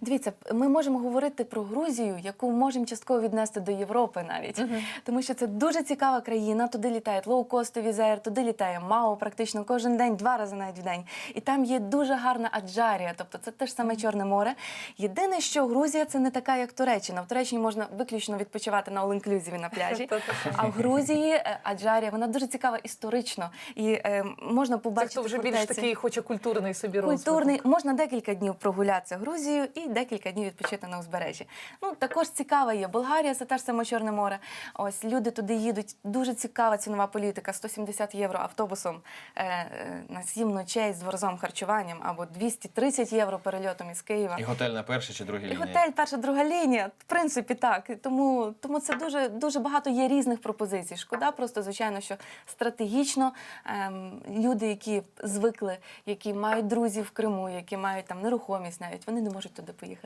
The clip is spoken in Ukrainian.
Дивіться, ми можемо говорити про Грузію, яку можемо частково віднести до Європи навіть, тому що це дуже цікава країна. Туди літають лоукостові зер, туди літає МАО практично кожен день, два рази навіть в день. І там є дуже гарна аджарія, тобто це те ж саме Чорне море. Єдине, що Грузія це не така, як Туреччина. В Туреччині можна виключно відпочивати на all-inclusive на пляжі. А в Грузії е, аджарія вона дуже цікава історично і е, можна побачити хто вже більш такий хоче культурний собі розвиток. Культурний можна декілька днів прогулятися Грузією і декілька днів відпочити на узбережжі. Ну також цікава є Болгарія, це теж саме Чорне море. Ось люди туди їдуть. Дуже цікава цінова політика: 170 євро автобусом е, е, на 7 ночей з дворозом харчуванням або 230 євро перельотом із Києва. І готель на першій чи другій І лінії? готель, перша, друга лінія. В принципі, так. Тому, тому це дуже, дуже багато є різних пропозицій. Шкода, просто звичайно, що стратегічно ем, люди, які звикли, які мають друзів в Криму, які мають там нерухомість, навіть вони не можуть туди поїхати.